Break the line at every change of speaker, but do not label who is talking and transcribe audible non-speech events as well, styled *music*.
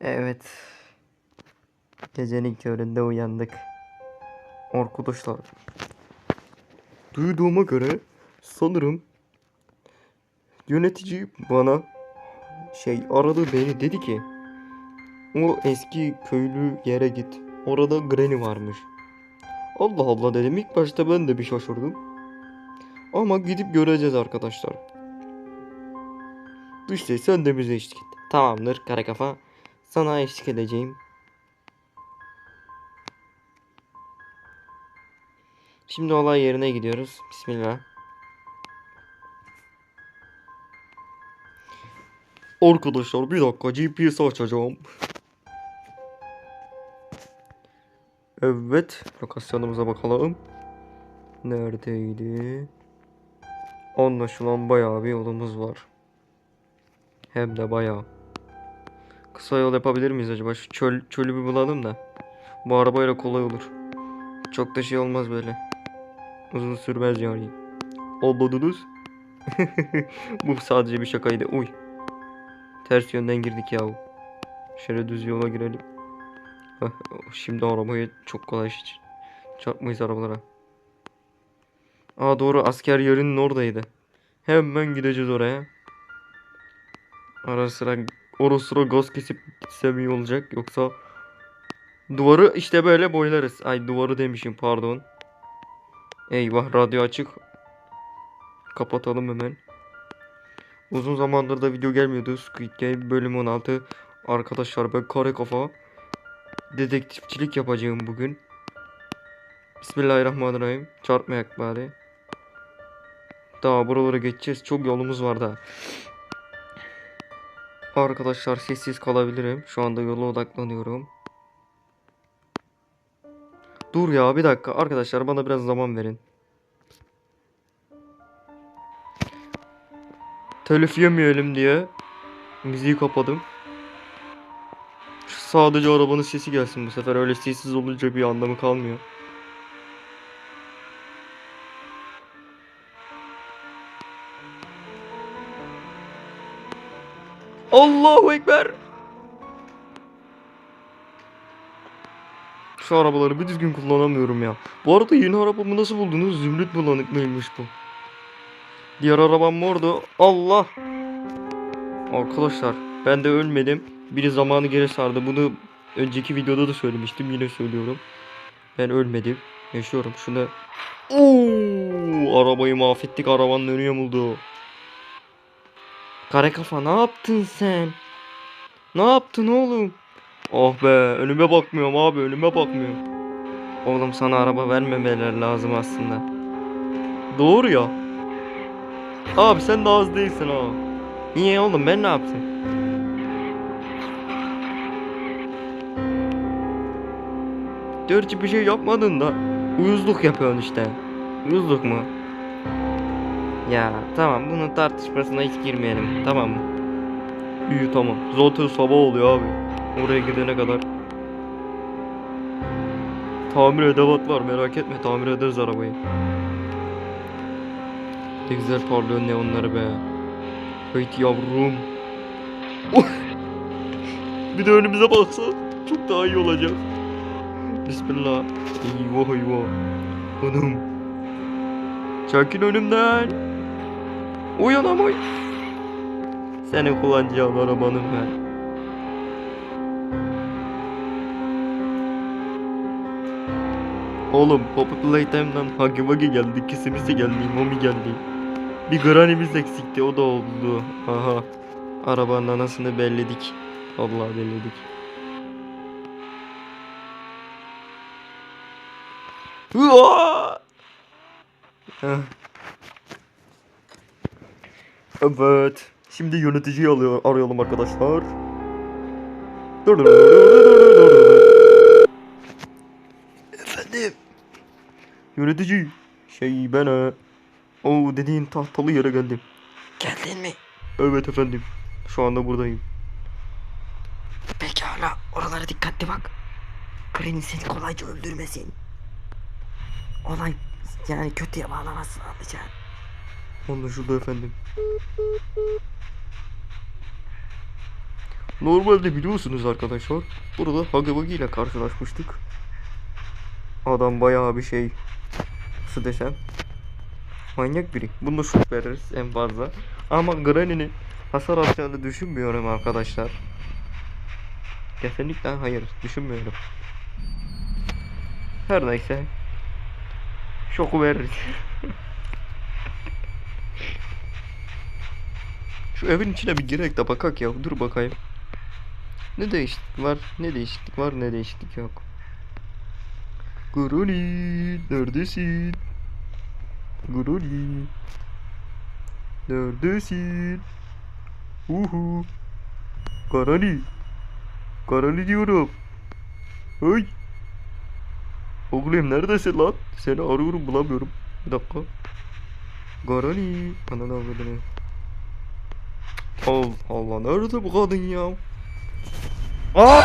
Evet. Gecenin köründe uyandık. Arkadaşlar. Duyduğuma göre sanırım yönetici bana şey aradı beni dedi ki o eski köylü yere git. Orada Granny varmış. Allah Allah dedim. İlk başta ben de bir şaşırdım. Ama gidip göreceğiz arkadaşlar. İşte sen de bize eşlik et. Tamamdır kara kafa. Sana eşlik edeceğim. Şimdi olay yerine gidiyoruz. Bismillah. Arkadaşlar bir dakika GPS açacağım. Evet, lokasyonumuza bakalım. Neredeydi? Anlaşılan bayağı bir yolumuz var. Hem de bayağı. Kısa yol yapabilir miyiz acaba? Şu çöl, çölü bir bulalım da. Bu arabayla kolay olur. Çok da şey olmaz böyle. Uzun sürmez yani. Anladınız? *laughs* Bu sadece bir şakaydı. Uy. Ters yönden girdik yahu. Şöyle düz yola girelim. Şimdi arabayı çok kolay hiç çarpmayız arabalara. Aa doğru asker yerinin oradaydı. Hemen gideceğiz oraya. Ara sıra ara sıra gaz kesip gitsem iyi olacak yoksa duvarı işte böyle boylarız. Ay duvarı demişim pardon. Eyvah radyo açık. Kapatalım hemen. Uzun zamandır da video gelmiyordu. Squid Game bölüm 16. Arkadaşlar ben kare kafa dedektifçilik yapacağım bugün. Bismillahirrahmanirrahim. Çarpmayak bari. Daha buralara geçeceğiz. Çok yolumuz var daha. Arkadaşlar sessiz kalabilirim. Şu anda yola odaklanıyorum. Dur ya bir dakika. Arkadaşlar bana biraz zaman verin. Telif yemeyelim diye müziği kapadım. Sadece arabanın sesi gelsin bu sefer. Öyle sessiz olunca bir anlamı kalmıyor. Allahu Ekber. Şu arabaları bir düzgün kullanamıyorum ya. Bu arada yeni arabamı nasıl buldunuz? Zümrüt bulanıklıymış bu. Diğer arabam mordu. Allah. Arkadaşlar ben de ölmedim. Biri zamanı geri sardı. Bunu önceki videoda da söylemiştim. Yine söylüyorum. Ben ölmedim. Yaşıyorum. Şunu Oo, arabayı mahvettik. Arabanın önü yamuldu. Kare kafa ne yaptın sen? Ne yaptın oğlum? Oh be önüme bakmıyorum abi önüme bakmıyorum. Oğlum sana araba vermemeler lazım aslında. Doğru ya. Abi sen de az değilsin ha. Niye oğlum ben ne yaptım? Dört bir şey yapmadın da uyuzluk yapıyorsun işte. Uyuzluk mu? Ya tamam bunun tartışmasına hiç girmeyelim tamam mı? İyi tamam. Zaten sabah oluyor abi. Oraya gidene kadar. Tamir edevat var merak etme tamir ederiz arabayı. Ne güzel parlıyor neonları be. Hayt yavrum. bir de önümüze baksa çok daha iyi olacak. Bismillah. Eyvah eyvah. Hanım. Çekil önümden. Uyan uy. Senin kullanacağın arabanım ben. Oğlum Poppy Playtime'dan Huggy Wuggy geldi, Kissimisi geldi, Mommy geldi. Bir Granny'miz eksikti, o da oldu. Aha. Arabanın anasını belledik. Allah belledik. Hıa! Evet. Şimdi yöneticiyi alıyor, arayalım arkadaşlar. Efendim. Yönetici. Şey ben ha. O dediğin tahtalı yere geldim.
Geldin mi?
Evet efendim. Şu anda buradayım.
Pekala oralara dikkatli bak. Granny seni kolayca öldürmesin. Olay yani kötüye bağlamasın anlayacaksın.
Anlaşıldı efendim. Normalde biliyorsunuz arkadaşlar. Burada Wuggy ile karşılaşmıştık. Adam bayağı bir şey. Nasıl desem. Manyak biri. Bunu şut veririz en fazla. Ama Granny'nin hasar atacağını düşünmüyorum arkadaşlar. Kesinlikle hayır. Düşünmüyorum. Her neyse. Şoku veririz. Şu evin içine bir girek de bakak ya. Dur bakayım. Ne değişiklik var? Ne değişiklik var? Ne değişiklik yok. Granny neredesin? Granny neredesin? Uhu. Granny. Granny diyorum. Hey. Oğlum neredesin lan? Seni arıyorum bulamıyorum. Bir dakika. Granny. Ananı avradını. Allah Allah nerede bu kadın ya? Aa!